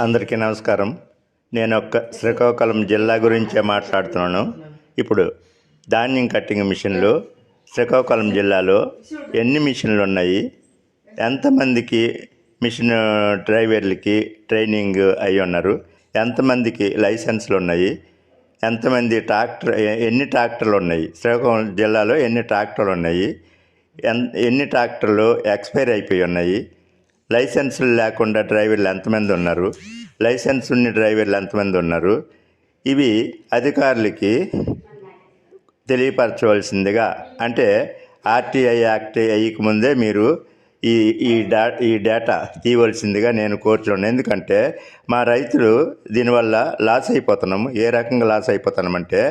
అందరికీ నమస్కారం. నేను ఒక్క శ్రీకాకుళం జిల్లా గురించే మాట్లాడుతున్నాను. ఇప్పుడు ధాన్యం కట్టింగ్ మిషన్లు శ్రీకాకుళం జిల్లాలో ఎన్ని మిషన్లు ఉన్నాయి? ఎంతమందికి మిషన్ డ్రైవర్లకి ట్రైనింగ్ అయి ఉన్నారు? ఎంతమందికి లైసెన్స్లు ఉన్నాయి? ఎంతమంది ట్రాక్టర్ ఎన్ని ట్రాక్టర్లు ఉన్నాయి? శ్రీకాకుళం జిల్లాలో ఎన్ని ట్రాక్టర్లు ఉన్నాయి? ఎన్ ఎన్ని ట్రాక్టర్లు ఎక్స్పైర్ అయిపోయి ఉన్నాయి? లైసెన్సులు లేకుండా డ్రైవర్లు ఎంతమంది ఉన్నారు? లైసెన్స్ ఉన్న డ్రైవర్లు ఎంతమంది ఉన్నారు? ఇవి అధికారులకి తెలియపరచవలసిందిగా. అంటే ఆర్టీఐ యాక్ట్ ముందే మీరు ఈ ఈ డా ఈ డేటా తీయవలసిందిగా నేను కోరుతున్నాను ఎందుకంటే మా రైతులు దీనివల్ల లాస్ అయిపోతున్నాము. ఏ రకంగా లాస్ అయిపోతున్నామంటే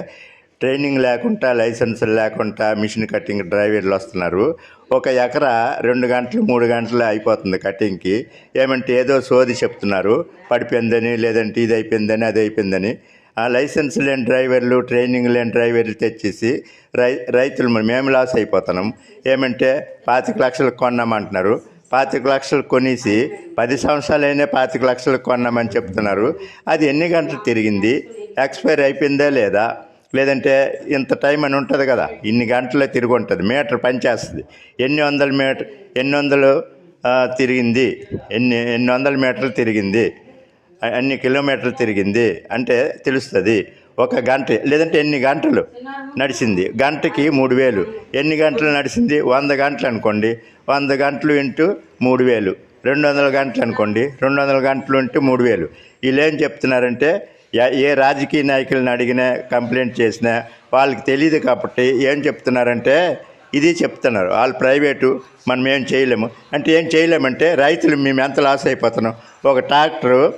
ట్రైనింగ్ లేకుండా లైసెన్స్ లేకుండా మిషన్ కటింగ్ డ్రైవర్లు వస్తున్నారు. ఒక ఎకరా రెండు గంటలు మూడు గంటలు అయిపోతుంది కటింగ్కి. ఏమంటే ఏదో సోది చెప్తున్నారు. పడిపోయిందని లేదంటే ఇది అయిపోయిందని అది అయిపోయిందని. ఆ లైసెన్స్ లేని డ్రైవర్లు ట్రైనింగ్ లేని డ్రైవర్లు తెచ్చేసి రై రైతులు మేము లాస్ అయిపోతున్నాం. ఏమంటే పాతిక లక్షలు కొన్నామంటున్నారు. పాతిక లక్షలు కొనేసి పది సంవత్సరాలైనా పాతిక లక్షలు కొన్నామని చెప్తున్నారు. అది ఎన్ని గంటలు తిరిగింది? ఎక్స్పైర్ అయిపోయిందా లేదా? లేదంటే ఇంత టైం అని ఉంటుంది కదా ఇన్ని గంటలే తిరిగి ఉంటుంది మీటర్ పనిచేస్తుంది ఎన్ని వందల మీటర్ ఎన్ని వందలు తిరిగింది ఎన్ని ఎన్ని వందల మీటర్లు తిరిగింది ఎన్ని అన్ని కిలోమీటర్లు తిరిగింది అంటే తెలుస్తుంది. ఒక గంట లేదంటే ఎన్ని గంటలు నడిచింది గంటకి మూడు వేలు. ఎన్ని గంటలు నడిచింది? వంద గంటలు అనుకోండి. వంద గంటలు ఇంటూ మూడు వేలు. రెండు వందల గంటలు అనుకోండి. రెండు వందల గంటలు ఇంటూ మూడు వేలు. వీళ్ళు ఏం చెప్తున్నారంటే ఏ- ఏ రాజకీయ నాయకులను అడిగినా కంప్లైంట్ చేసినా వాళ్ళకి తెలియదు కాబట్టి ఏం చెప్తున్నారంటే ఇది చెప్తున్నారు. వాళ్ళు ప్రైవేటు మనం ఏం చేయలేము. అంటే ఏం చేయలేమంటే రైతులు మేము ఎంత లాస్ అయిపోతున్నాం. ఒక ట్రాక్టరు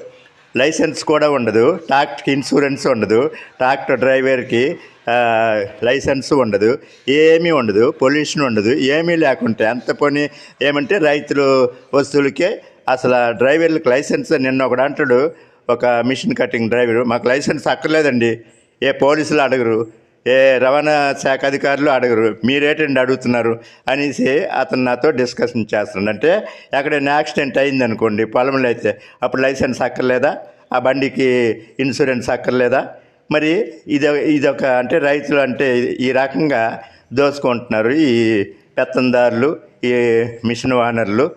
లైసెన్స్ కూడా ఉండదు. ట్రాక్టర్కి ఇన్సూరెన్స్ ఉండదు. ట్రాక్టర్ డ్రైవర్కి లైసెన్స్ ఉండదు. ఏమీ ఉండదు. పొల్యూషన్ ఉండదు. ఏమీ లేకుంటే ఎంత పని ఏమంటే రైతులు వస్తువులకే అసలు డ్రైవర్లకు లైసెన్స్ నిన్న ఒకడు అంటాడు. ఒక మిషన్ కటింగ్ డ్రైవరు. మాకు లైసెన్స్ అక్కర్లేదండి. ఏ పోలీసులు అడగరు. ఏ రవాణా శాఖ అధికారులు అడగరు. మీరేటండి అడుగుతున్నారు అనేసి అతను నాతో డిస్కషన్ చేస్తున్నాడు. అంటే ఎక్కడైనా యాక్సిడెంట్ అయింది అనుకోండి పొలంలో అయితే అప్పుడు లైసెన్స్ అక్కర్లేదా? ఆ బండికి ఇన్సూరెన్స్ అక్కర్లేదా? మరి ఇది ఇదొక అంటే రైతులు అంటే ఈ రకంగా దోసుకుంటున్నారు ఈ పెత్తందారులు ఈ మిషన్ ఓనర్లు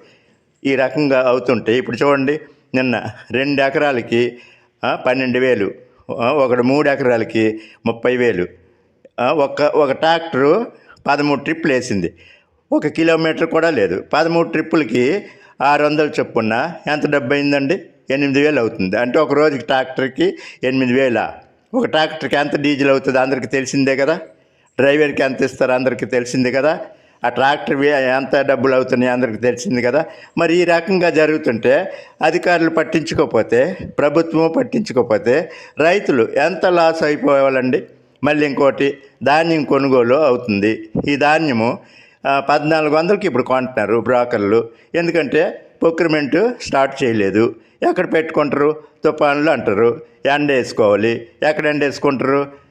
ఈ రకంగా అవుతుంటాయి. ఇప్పుడు చూడండి నిన్న రెండు ఎకరాలకి పన్నెండు వేలు ఒకటి ఒకడు మూడు ఎకరాలకి ముప్పై వేలు. ఒక ఒక ట్రాక్టరు పదమూడు ట్రిప్పులు వేసింది. ఒక కిలోమీటర్ కూడా లేదు. పదమూడు ట్రిప్పులకి ఆరు వందలు చొప్పున ఎంత డబ్బు అయిందండి? ఎనిమిది వేలు అవుతుంది. అంటే ఒక రోజుకి ట్రాక్టర్కి ఎనిమిది వేల. ఒక ట్రాక్టర్కి ఎంత డీజిల్ అవుతుంది? అందరికీ తెలిసిందే కదా. డ్రైవర్కి ఎంత ఇస్తారు? అందరికీ తెలిసింది కదా. ఆ ట్రాక్టర్వి ఎంత డబ్బులు అవుతున్నాయి అందరికీ తెలిసింది కదా. మరి ఈ రకంగా జరుగుతుంటే అధికారులు పట్టించుకోకపోతే ప్రభుత్వం పట్టించుకోకపోతే రైతులు ఎంత లాస్ అయిపోవాలండి? మళ్ళీ ఇంకోటి ధాన్యం కొనుగోలు అవుతుంది. ఈ ధాన్యము పద్నాలుగు వందలకి ఇప్పుడు కొంటున్నారు బ్రోకర్లు. ఎందుకంటే ప్రొక్రిమెంట్ స్టార్ట్ చేయలేదు. ఎక్కడ పెట్టుకుంటారు? తుఫాన్లు అంటారు. ఎండ వేసుకోవాలి. ఎక్కడ ఎండ వేసుకుంటారు?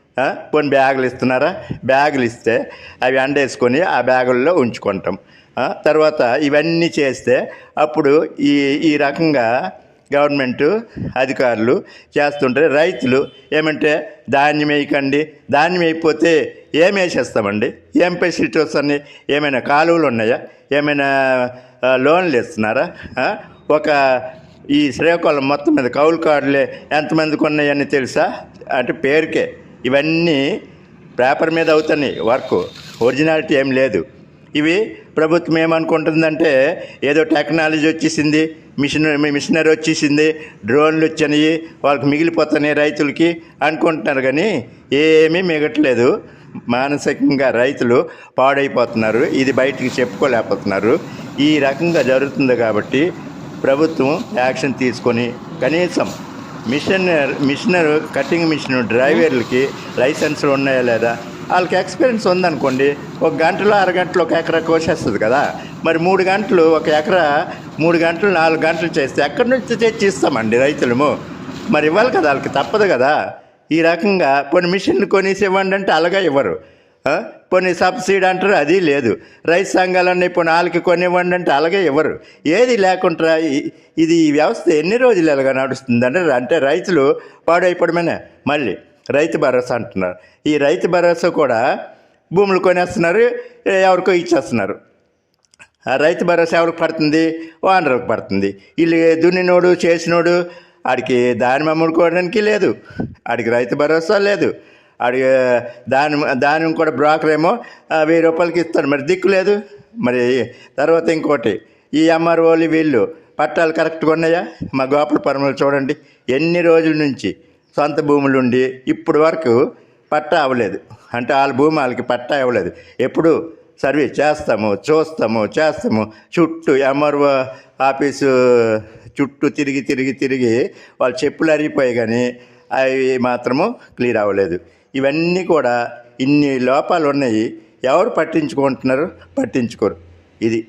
కొన్ని బ్యాగులు ఇస్తున్నారా? బ్యాగులు ఇస్తే అవి ఎండేసుకొని ఆ బ్యాగుల్లో ఉంచుకుంటాం. తర్వాత ఇవన్నీ చేస్తే అప్పుడు ఈ ఈ రకంగా గవర్నమెంట్ అధికారులు చేస్తుంటే రైతులు ఏమంటే ధాన్యం వేయకండి ధాన్యం వేయకపోతే ఏం వేసేస్తామండి? ఏం ఫెసిలిటీస్ వస్తుంది ఏమైనా కాలువలు ఉన్నాయా? ఏమైనా లోన్లు ఇస్తున్నారా? ఒక ఈ శ్రీకాకుళం మొత్తం మీద కౌలు కార్డులే ఎంతమందికి ఉన్నాయని తెలుసా? అంటే పేరుకే. ఇవన్నీ పేపర్ మీద అవుతున్నాయి వర్క్. ఒరిజినాలిటీ ఏం లేదు. ఇవి ప్రభుత్వం ఏమనుకుంటుందంటే ఏదో టెక్నాలజీ వచ్చేసింది మిషన్ మిషనరీ వచ్చేసింది డ్రోన్లు వచ్చినాయి వాళ్ళకి మిగిలిపోతున్నాయి రైతులకి అనుకుంటున్నారు కానీ ఏమీ మిగట్లేదు. మానసికంగా రైతులు పాడైపోతున్నారు. ఇది బయటికి చెప్పుకోలేకపోతున్నారు. ఈ రకంగా జరుగుతుంది కాబట్టి ప్రభుత్వం యాక్షన్ తీసుకొని కనీసం మిషనర్ మిషనర్ కటింగ్ మిషన్ డ్రైవర్లకి లైసెన్సులు ఉన్నాయా లేదా? వాళ్ళకి ఎక్స్పీరియన్స్ ఉందనుకోండి ఒక గంటలో అరగంటలో ఒక ఎకరా కోసేస్తుంది కదా. మరి మూడు గంటలు ఒక ఎకరా మూడు గంటలు నాలుగు గంటలు చేస్తే ఎక్కడి నుంచి తెచ్చి ఇస్తామండి రైతులము? మరి ఇవ్వాలి కదా వాళ్ళకి తప్పదు కదా. ఈ రకంగా కొన్ని మిషన్లు కొనేసి ఇవ్వండి అంటే అలాగే ఇవ్వరు. కొన్ని సబ్సిడీ అంటారు అది లేదు. రైతు సంఘాలన్నీ ఇప్పుడు నాలుగు కొనివ్వండి అంటే అలాగే ఇవ్వరు. ఏది లేకుండా ఇది ఈ వ్యవస్థ ఎన్ని రోజులు ఎలాగ నడుస్తుంది అంటే రైతులు పాడైపోవడమేనే. మళ్ళీ రైతు భరోసా అంటున్నారు. ఈ రైతు భరోసా కూడా భూములు కొనేస్తున్నారు ఎవరికో ఇచ్చేస్తున్నారు. ఆ రైతు భరోసా ఎవరికి పడుతుంది? ఓనర్కి పడుతుంది. వీళ్ళు దున్నినోడు చేసినోడు ఆడికి దాని అమ్ముడుకోవడానికి లేదు. ఆడికి రైతు భరోసా లేదు. అడిగే దాని దాని కూడా బ్రోకర్ ఏమో వెయ్యి రూపాయలకి ఇస్తాడు మరి దిక్కు లేదు. మరి తర్వాత ఇంకోటి ఈ ఎంఆర్ఓలు వీళ్ళు పట్టాలు కరెక్ట్గా ఉన్నాయా? మా గోపాలపురంలో చూడండి. ఎన్ని రోజుల నుంచి సొంత భూములు ఉండి ఇప్పుడు వరకు పట్టా అవ్వలేదు. అంటే వాళ్ళ భూమి వాళ్ళకి పట్టా ఇవ్వలేదు ఎప్పుడు సర్వీస్ చేస్తాము చూస్తాము చేస్తాము. చుట్టూ ఎంఆర్ఓ ఆఫీసు చుట్టూ తిరిగి తిరిగి తిరిగి వాళ్ళు చెప్పులు అరిగిపోయి కానీ అవి మాత్రము క్లియర్ అవ్వలేదు. ఇవన్నీ కూడా ఇన్ని లోపాలు ఉన్నాయి ఎవరు పట్టించుకుంటున్నారు? పట్టించుకోరు. ఇది